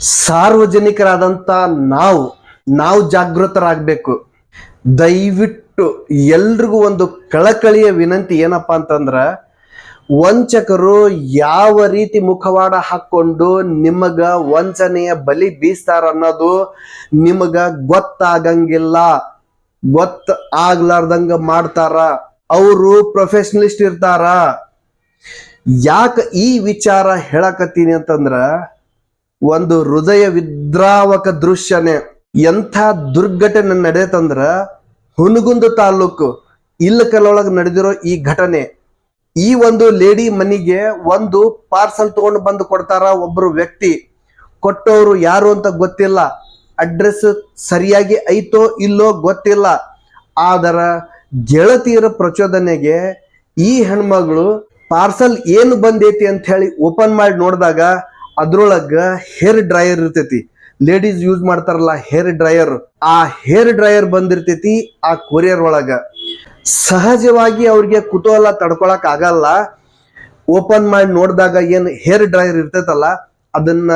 ಸಾರ್ವಜನಿಕರಾದಂಥ ನಾವು ನಾವು ಜಾಗೃತರಾಗಬೇಕು. ದಯವಿಟ್ಟು ಎಲ್ರಿಗೂ ಒಂದು ಕಳಕಳಿಯ ವಿನಂತಿ ಏನಪ್ಪಾ ಅಂತಂದ್ರ, ವಂಚಕರು ಯಾವ ರೀತಿ ಮುಖವಾಡ ಹಾಕೊಂಡು ನಿಮಗ ವಂಚನೆಯ ಬಲಿ ಬೀಸ್ತಾರ ಅನ್ನೋದು ನಿಮಗ ಗೊತ್ತಾಗಂಗಿಲ್ಲ. ಗೊತ್ತ ಆಗ್ಲಾರ್ದಂಗ ಮಾಡ್ತಾರ. ಅವರು ಪ್ರೊಫೆಷನಲಿಸ್ಟ್ ಇರ್ತಾರ. ಯಾಕೆ ಈ ವಿಚಾರ ಹೇಳಕತ್ತೀನಿ ಅಂತಂದ್ರ ಒಂದು ಹೃದಯ ವಿದ್ರಾವಕ ದೃಶ್ಯನೇ. ಎಂಥ ದುರ್ಘಟನೆ ನಡೆತಂದ್ರ ಹುನಗುಂದ ತಾಲೂಕು ಇಲ್ಲಕಲ್ಲೊಳಗೆ ನಡೆದಿರೋ ಈ ಘಟನೆ. ಈ ಒಂದು ಲೇಡಿ ಮನಿಗೆ ಒಂದು ಪಾರ್ಸಲ್ ತಗೊಂಡು ಬಂದು ಕೊಡ್ತಾರ ಒಬ್ಬರು ವ್ಯಕ್ತಿ. ಕೊಟ್ಟವರು ಯಾರು ಅಂತ ಗೊತ್ತಿಲ್ಲ. ಅಡ್ರೆಸ್ ಸರಿಯಾಗಿ ಐತೋ ಇಲ್ಲೋ ಗೊತ್ತಿಲ್ಲ. ಆದರ ಗೆಳತಿಯರ ಪ್ರಚೋದನೆಗೆ ಈ ಹೆಣ್ಮಗಳು ಪಾರ್ಸಲ್ ಏನು ಬಂದೈತಿ ಅಂತ ಹೇಳಿ ಓಪನ್ ಮಾಡಿ ನೋಡಿದಾಗ ಅದ್ರೊಳಗ ಹೇರ್ ಡ್ರೈಯರ್ ಇರ್ತೈತಿ. ಲೇಡೀಸ್ ಯೂಸ್ ಮಾಡ್ತಾರಲ್ಲ ಹೇರ್ ಡ್ರೈಯರ್ ಆ ಹೇರ್ ಡ್ರೈಯರ್ ಬಂದಿರ್ತೈತಿ ಆ ಕೊರಿಯರ್ ಒಳಗ. ಸಹಜವಾಗಿ ಅವ್ರಿಗೆ ಕುತೂಹಲ ತಡ್ಕೊಳಕ್ ಆಗಲ್ಲ. ಓಪನ್ ಮಾಡಿ ನೋಡಿದಾಗ ಏನ್ ಹೇರ್ ಡ್ರೈಯರ್ ಇರ್ತೈತಲ್ಲ, ಅದನ್ನ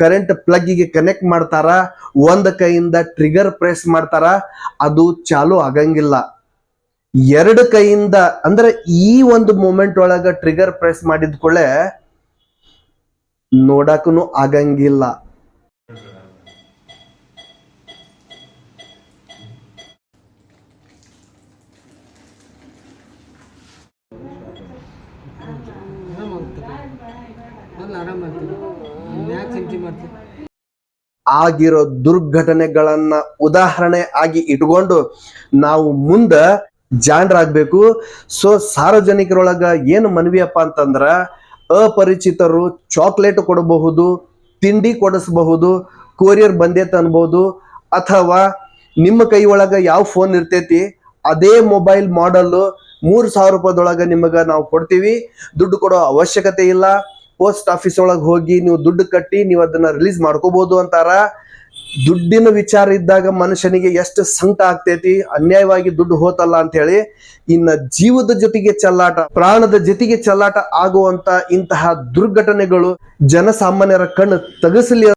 ಕರೆಂಟ್ ಪ್ಲಗ್ಗಿಗೆ ಕನೆಕ್ಟ್ ಮಾಡ್ತಾರ, ಒಂದ್ ಕೈಯಿಂದ ಟ್ರಿಗರ್ ಪ್ರೆಸ್ ಮಾಡ್ತಾರ, ಅದು ಚಾಲು ಆಗಂಗಿಲ್ಲ. ಎರಡು ಕೈಯಿಂದ, ಅಂದ್ರೆ ಈ ಒಂದು ಮೂಮೆಂಟ್ ಒಳಗ ಟ್ರಿಗರ್ ಪ್ರೆಸ್ ಮಾಡಿದ್ಕೊಳ್ಳೆ ನೋಡಕ್ಕೂ ಆಗಂಗಿಲ್ಲ. ಆಗಿರೋ ದುರ್ಘಟನೆಗಳನ್ನ ಉದಾಹರಣೆ ಆಗಿ ಇಟ್ಕೊಂಡು ನಾವು ಮುಂದ ಜಾಣರಾಗ್ಬೇಕು. ಸೊ ಸಾರ್ವಜನಿಕರೊಳಗ ಏನು ಮನವಿಯಪ್ಪ ಅಂತಂದ್ರ ಅಪರಿಚಿತರು ಚಾಕ್ಲೇಟ್ ಕೊಡಬಹುದು, ತಿಂಡಿ ಕೊಡಿಸಬಹುದು, ಕೊರಿಯರ್ ಬಂದೇ ಅನ್ಬೋದು ಅಥವಾ ನಿಮ್ಮ ಕೈ ಒಳಗೆ ಯಾವ ಫೋನ್ ಇರ್ತೈತಿ, ಅದೇ ಮೊಬೈಲ್ ಮಾಡಲ್ ಮೂರು ಸಾವಿರ ರೂಪಾಯಿದೊಳಗ ನಿಮಗೆ ನಾವು ಕೊಡ್ತೀವಿ. ದುಡ್ಡು ಕೊಡೋ ಅವಶ್ಯಕತೆ ಇಲ್ಲ. ಪೋಸ್ಟ್ ಆಫೀಸ್ ಒಳಗೆ ಹೋಗಿ ನೀವು ದುಡ್ಡು ಕಟ್ಟಿ ನೀವು ಅದನ್ನ ರಿಲೀಸ್ ಮಾಡ್ಕೋಬಹುದು ಅಂತಾರ. ದುಡ್ಡಿನ ವಿಚಾರ ಇದ್ದಾಗ ಮನುಷ್ಯನಿಗೆ ಎಷ್ಟು ಸಂಕಟ ಆಗ್ತೈತಿ? ಅನ್ಯಾಯವಾಗಿ ದುಡ್ಡು ಹೋತಲ್ಲ ಅಂತ ಹೇಳಿ ಇನ್ನ ಜೀವದ ಜೊತೆಗೆ ಚಲ್ಲಾಟ, ಪ್ರಾಣದ ಜೊತೆಗೆ ಚಲ್ಲಾಟ ಆಗುವಂತ ಇಂತಹ ದುರ್ಘಟನೆಗಳು ಜನಸಾಮಾನ್ಯರ ಕಣ್ಣು ತಗಸಲಿ